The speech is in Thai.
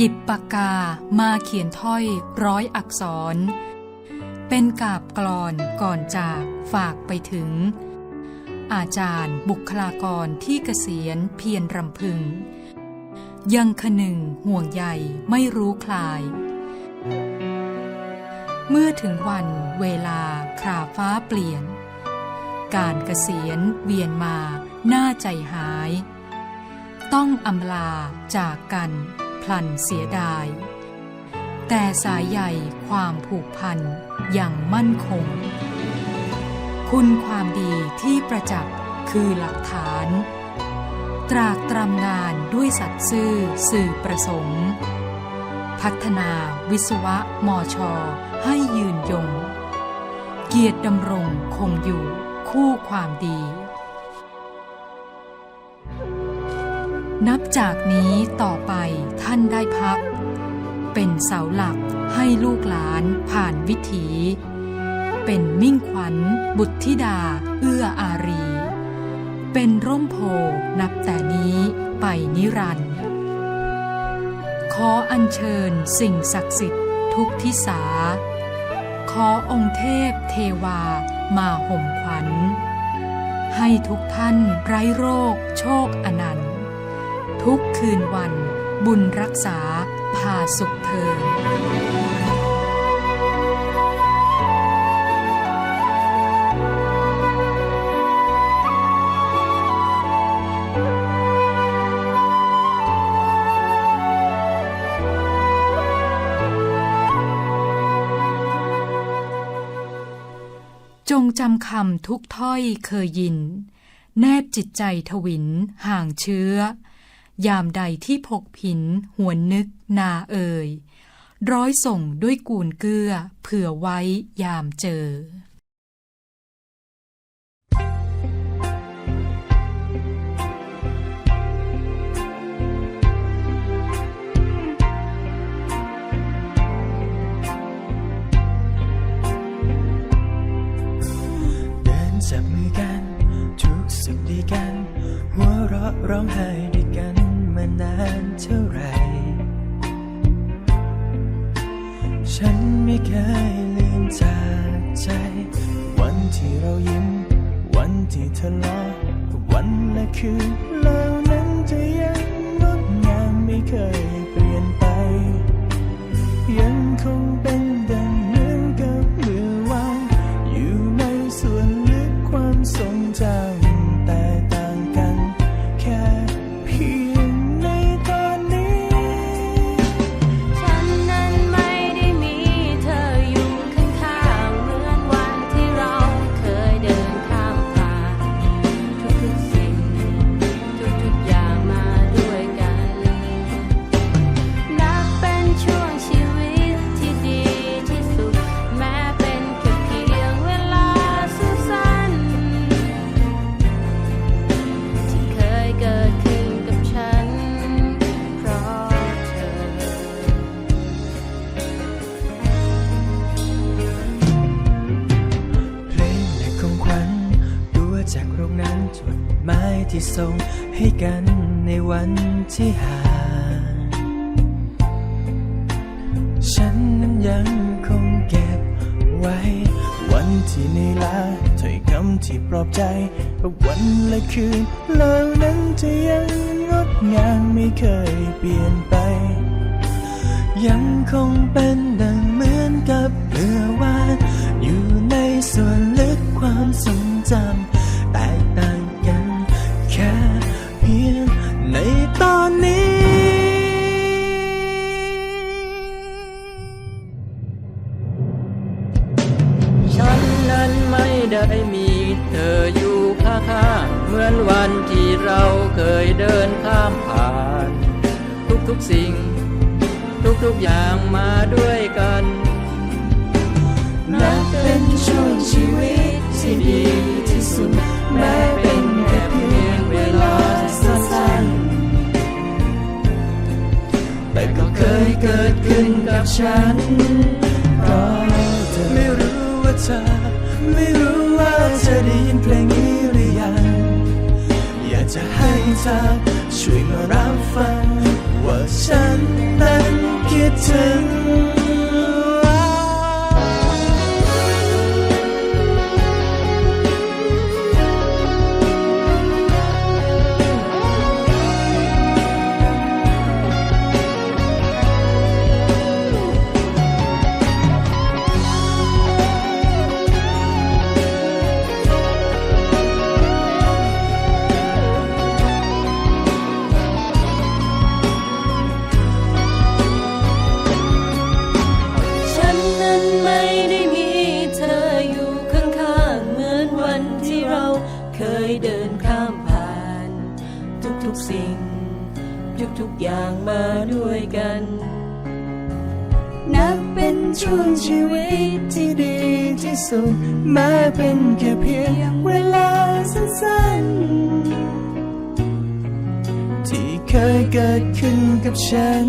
หยิบปากกามาเขียนถ้อยร้อยอักษร เป็นกาบกลอนก่อนจากฝากไปถึง อาจารย์บุคลากรที่เกษียณเพียรรำพึง ยังคนึงห่วงใยไม่รู้คลาย เมื่อถึงวันเวลาคราฟ้าเปลี่ยน การเกษียณเวียนมาหน้าใจหาย ต้องอำลาจากกัน ลันเสียดาย แต่สายใยความผูกพันอย่างมั่นคง คุณความดีที่ประจักษ์คือหลักฐาน ตรากตรำงานด้วยสัตย์ซื่อสื่อประสงค์ พัฒนาวิศวะมอชให้ยืนยง เกียรติดำรงคงอยู่คู่ความดี นับจากนี้ต่อไปท่านได้พัก เป็นเสาหลักให้ลูกหลานผ่านวิถี เป็นมิ่งขวัญ บุตรธิดา เอื้ออารี เป็นร่มโพนับแต่นี้ไปนิรันดร์ขออัญเชิญสิ่งศักดิ์สิทธิ์ทุกทิสา ขอองค์เทพเทวามาห่มขวัญ ให้ทุกท่านไร้โรค โชคอ คืนวัน บุญรักษาพาสุขเธอจงจำคำทุกถ้อยเคยยิน แนบจิตใจทวินห่างเชื้อ ยามใดที่พกผิน หวนนึก นาเอ่ย ร้อยส่งด้วยกูลเกื้อ เผื่อไว้ยามเจอ เดินจับมือกัน ทุกสุขดีกัน หัวเราะร้องไห้ เคยลืมจากใจ วันที่เรายิ้ม วันที่ทะเลาะวันและคืนเหล่านั้นจะยังงดงามไม่เคยเปลี่ยนไป ยังคงเป็น ส่งให้กันในวันที่ห่างฉันนั้นยังคงเก็บไว้ วันที่เหนื่อยล้าถ้อยคำที่ปลอบใจ วันและคืนเหล่านั้นจะยังงดงามไม่เคยเปลี่ยนไป ยังคงเป็นดังเหมือนกับ ได้มีเธออยู่ข้างๆเหมือนวันที่เราเคยเดินข้ามผ่าน ทุกๆสิ่ง ทุกๆอย่างมาด้วยกันนับเป็นช่วงชีวิตที่ดีที่สุดแม้เป็นแค่เพียงเวลาสั้นๆแต่ก็เคยเกิดขึ้นกับฉันเพราะเธอไม่รู้ว่าเธอ ไม่รู้ว่าเธอได้ยินเพลงนี้หรือยัง อยากจะให้เธอช่วยมารับฟัง ว่าฉันนั้นคิดถึง ทุกๆสิ่ง ทุกๆอย่างมาด้วยกัน นับเป็นช่วงชีวิตที่ดีที่สุดแม้เป็นแค่เพียงเวลาสั้นๆ ที่เคยเกิดขึ้นกับฉัน